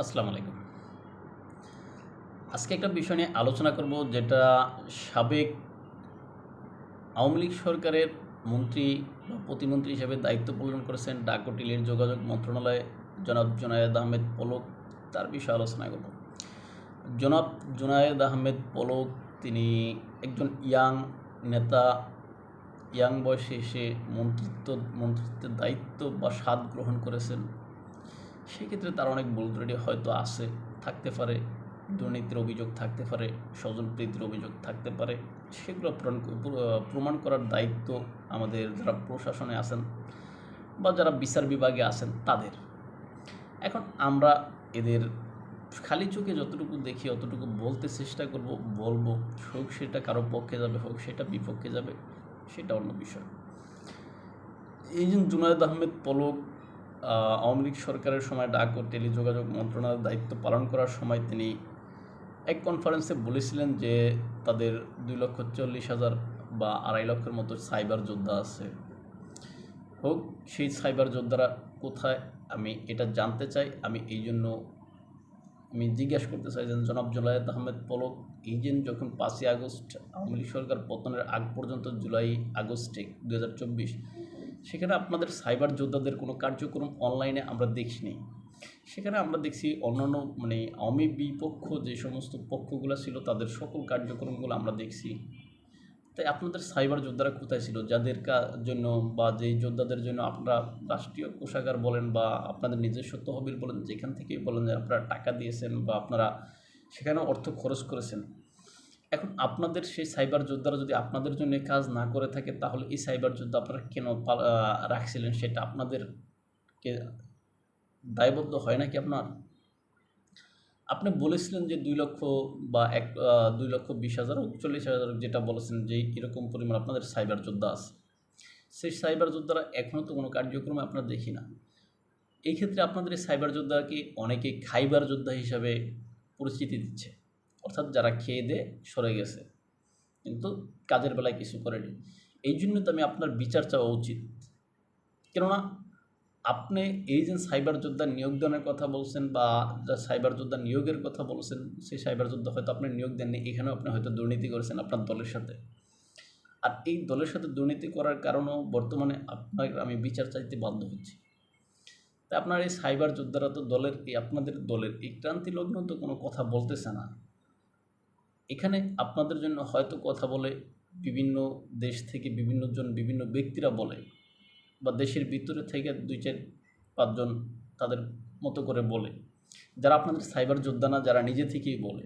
আসসালামু আলাইকুম। আজকে একটা বিষয় নিয়ে আলোচনা করব যেটা সাবেক আওয়ামী লীগ সরকারের মন্ত্রী বা প্রতিমন্ত্রী হিসেবে দায়িত্ব পালন করেছেন ডাক ও টেলির যোগাযোগ মন্ত্রণালয়ে জনাব জুনায়েদ আহমেদ পলক। তার বিষয়ে আলোচনা করব। জনাব জুনায়েদ আহমেদ পলক তিনি একজন ইয়াং নেতা। ইয়াং বয়সে এসে মন্ত্রিত্ব, মন্ত্রিত্বের দায়িত্ব বা স্বাদ গ্রহণ করেছেন। সেক্ষেত্রে তার অনেক ভুল ত্রুটি হয়তো আছে, থাকতে পারে। দুর্নীতির অভিযোগ থাকতে পারে, স্বজনপ্রীতির অভিযোগ থাকতে পারে। সেগুলো প্রমাণ প্রমাণ করার দায়িত্ব আমাদের যারা প্রশাসনে আছেন বা যারা বিচার বিভাগে আছেন তাদের। এখন আমরা এদের খালি চোখে যতটুকু দেখি, অতটুকু বলতে চেষ্টা করব, বলব, হোক সেটা কারও পক্ষে যাবে, হোক সেটা বিপক্ষে যাবে, সেটা অন্য বিষয়। এই যে জুনায়দ আহমেদ পলক আওয়ামী লীগ সরকারের সময় ডাক ও টেলিযোগাযোগ মন্ত্রণালয়ের দায়িত্ব পালন করার সময় তিনি এক কনফারেন্সে বলেছিলেন যে তাদের দুই লক্ষ চল্লিশ হাজার বা আড়াই লক্ষের মতো সাইবার যোদ্ধা আছে। হোক, সেই সাইবার যোদ্ধারা কোথায়, আমি এটা জানতে চাই। আমি এই জন্য আমি জিজ্ঞাসা করতে চাই যে জনাব জুলায়েদ আহমেদ পলক, এই যে যখন পাঁচই আগস্ট আওয়ামী লীগ সরকার পতনের আগ পর্যন্ত জুলাই আগস্টে দু হাজার চব্বিশ সেখানে আপনাদের সাইবার যোদ্ধাদের কোনো কার্যক্রম অনলাইনে আমরা দেখিনি। সেখানে আমরা দেখছি অন্যান্য মানে আওয়ামী বিপক্ষ যে সমস্ত পক্ষগুলো ছিল, তাদের সকল কার্যক্রমগুলো আমরা দেখছি। তাই আপনাদের সাইবার যোদ্ধারা কোথায় ছিল? যাদের জন্য বা যেই যোদ্ধাদের জন্য আপনারা রাষ্ট্রীয় কোষাগার বলেন বা আপনাদের নিজস্ব তহবিল বলেন, যেখান থেকেই বলেন যে আপনারা টাকা দিয়েছেন বা আপনারা সেখানে অর্থ খরচ করেছেন এখন আপনাদের সেই সাইবার যোদ্ধারা যদি আপনাদের জন্য কাজ না করে থাকে, তাহলে এই সাইবার যোদ্ধা আপনারা কেন রাখছিলেন? সেটা আপনাদেরকে দায়বদ্ধ হয় নাকি আপনার? আপনি বলেছিলেন যে দুই লক্ষ বা এক দুই লক্ষ বিশ হাজার হোক, চল্লিশ হাজার যেটা বলেছেন যে এরকম পরিমাণ আপনাদের সাইবার যোদ্ধা আছে। সেই সাইবার যোদ্ধারা এখনও তো কোনো কার্যক্রমে আপনারা দেখি না। এই ক্ষেত্রে আপনাদের এই সাইবার যোদ্ধাকে অনেকে খাইবার যোদ্ধা হিসাবে পরিচিতি দিচ্ছে। অর্থাৎ যারা খেয়ে দিয়ে সরে গেছে। কিন্তু কাজের বেলায় কিছু করেনি। এই জন্য তো আমি আপনার বিচার চাওয়া উচিত। কেননা আপনি এই যে সাইবার যোদ্ধা নিয়োগদানের কথা বলছেন বা সাইবার যোদ্ধা নিয়োগের কথা বলছেন, সেই সাইবার যোদ্ধা হয়তো আপনি নিয়োগ দেননি, এখানেও আপনি হয়তো দুর্নীতি করেছেন আপনার দলের সাথে। আর এই দলের সাথে দুর্নীতি করার কারণেও বর্তমানে আপনার আমি বিচার চাইতে বাধ্য হচ্ছি। তা আপনার এই সাইবার যোদ্ধারা তো দলের এই আপনাদের দলের এই ক্রান্তি লগ্ন তো কোনো কথা বলতেছে না। এখানে আপনাদের জন্য হয়তো কথা বলে বিভিন্ন দেশ থেকে বিভিন্ন জন বিভিন্ন ব্যক্তিরা বলে বা দেশের ভিতরে থেকে দুই চার পাঁচজন তাদের মতো করে বলে। যারা আপনাদের সাইবার যোদ্ধা না, যারা নিজে থেকেই বলে।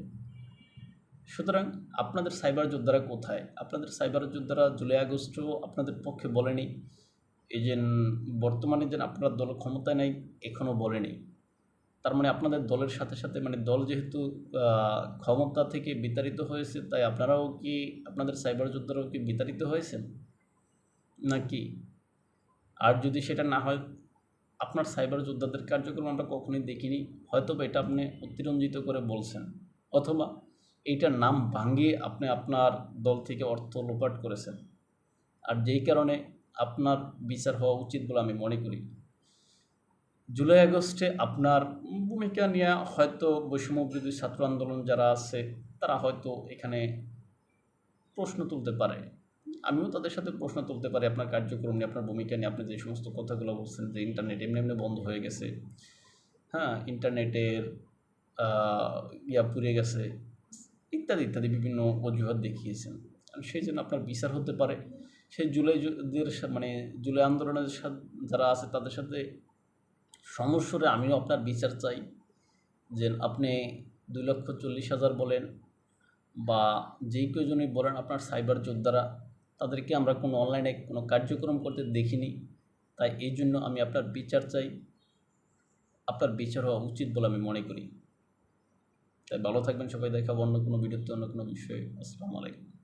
সুতরাং আপনাদের সাইবার যোদ্ধারা কোথায়? আপনাদের সাইবার যোদ্ধারা জুলাই আগস্টও আপনাদের পক্ষে বলেনি। এই যে বর্তমানে যেন আপনার দল ক্ষমতায় নাই, এখনও বলেনি। তার মানে আপনাদের দলের সাথে সাথে মানে দল যেহেতু ক্ষমতা থেকে বিতাড়িত হয়েছে, তাই আপনারাও কি আপনাদের সাইবার যোদ্ধারাও কি বিতাড়িত হয়েছেন? নাকি? আর যদি সেটা না হয়, আপনার সাইবার যোদ্ধাদের কার্যক্রম আমরা কখনোই দেখিনি হয়তো বা এটা আপনি অতিরঞ্জিত করে বলছেন, অথবা এইটার নাম ভাঙিয়ে আপনি আপনার দল থেকে অর্থ লোপাট করেছেন। আর যেই কারণে আপনার বিচার হওয়া উচিত বলে আমি মনে করি। জুলাই আগস্টে আপনার ভূমিকা নিয়ে হয়তো বৈষম্য বিরোধী ছাত্র আন্দোলন যারা আছে, তারা হয়তো এখানে প্রশ্ন তুলতে পারে। আমিও তাদের সাথে প্রশ্ন তুলতে পারি আপনার কার্যক্রম নিয়ে, আপনার ভূমিকা নিয়ে। আপনি যে সমস্ত কথাগুলো বলছেন যে ইন্টারনেট এমনি এমনি বন্ধ হয়ে গেছে হ্যাঁ ইন্টারনেটের ইয়া পুড়ে গেছে, ইত্যাদি ইত্যাদি বিভিন্ন অজুহাত দেখিয়েছেন। সেই জন্য আপনার বিচার হতে পারে। সেই জুলাই মানে জুলাই আন্দোলনের সাথে যারা আছে তাদের সাথে সমস্যারে আমিও আপনার বিচার চাই যে আপনি দুই লক্ষ চল্লিশ হাজার বলেন বা যেই কয়জনই বলেন আপনার সাইবার যোদ্ধারা, তাদেরকে আমরা কোনো অনলাইনে কোনো কার্যক্রম করতে দেখিনি। তাই এই জন্য আমি আপনার বিচার চাই। আপনার বিচার হওয়া উচিত বলে আমি মনে করি। তাই ভালো থাকবেন সবাই। দেখাবো অন্য কোনো ভিডিওতে, অন্য কোনো বিষয়ে। আসসালামু আলাইকুম।